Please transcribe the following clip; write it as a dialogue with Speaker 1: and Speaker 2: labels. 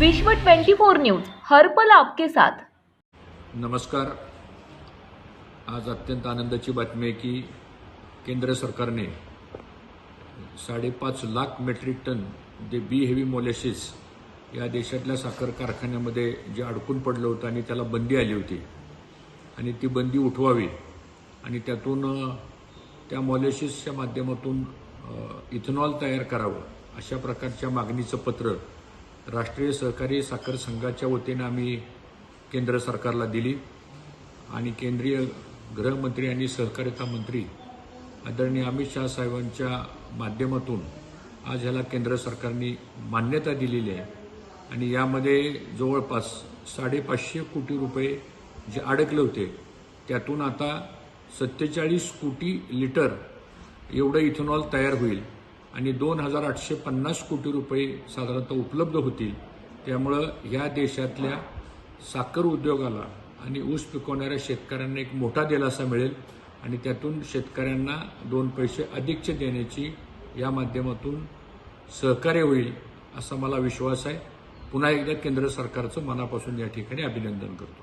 Speaker 1: विश्व 24 न्यूज हर्पल आपके साथ.
Speaker 2: नमस्कार. आज अत्यंत आनंदाची बातमी आहे की केंद्र सरकारने साडेपाच लाख मेट्रिक टन जे बी हेवी मोलेसिस या देशातल्या साखर कारखान्यामध्ये जे अडकून पडलं होतं आणि त्याला बंदी आली होती आणि ती बंदी उठवावी आणि त्यातून त्या मॉलेशिसच्या माध्यमातून इथेनॉल तयार करावं अशा प्रकारच्या मागणीचं पत्र राष्ट्रीय सहकारी साखर संघाच्या वतीनं आम्ही केंद्र सरकारला दिली. आणि केंद्रीय गृहमंत्री आणि सहकारिता मंत्री आदरणीय अमित शाह साहेबांच्या माध्यमातून आज ह्याला केंद्र सरकारने मान्यता दिलेली आहे. आणि यामध्ये जवळपास साडेपाचशे कोटी रुपये जे अडकले होते त्यातून आता सत्तेचाळीस कोटी लिटर एवढं इथेनॉल तयार होईल. आणि दोन हजार आठशे पन्नास कोटी रुपये साधारणतः उपलब्ध होतील. त्यामुळं ह्या देशातल्या साखर उद्योगाला आणि ऊस पिकवणाऱ्या शेतकऱ्यांना एक मोठा दिलासा मिळेल आणि त्यातून शेतकऱ्यांना दोन पैसे अधिकचे देण्याची या माध्यमातून सहकार्य होईल असा मला विश्वास आहे. पुन्हा एकदा केंद्र सरकारचं मनापासून या ठिकाणी अभिनंदन करतो.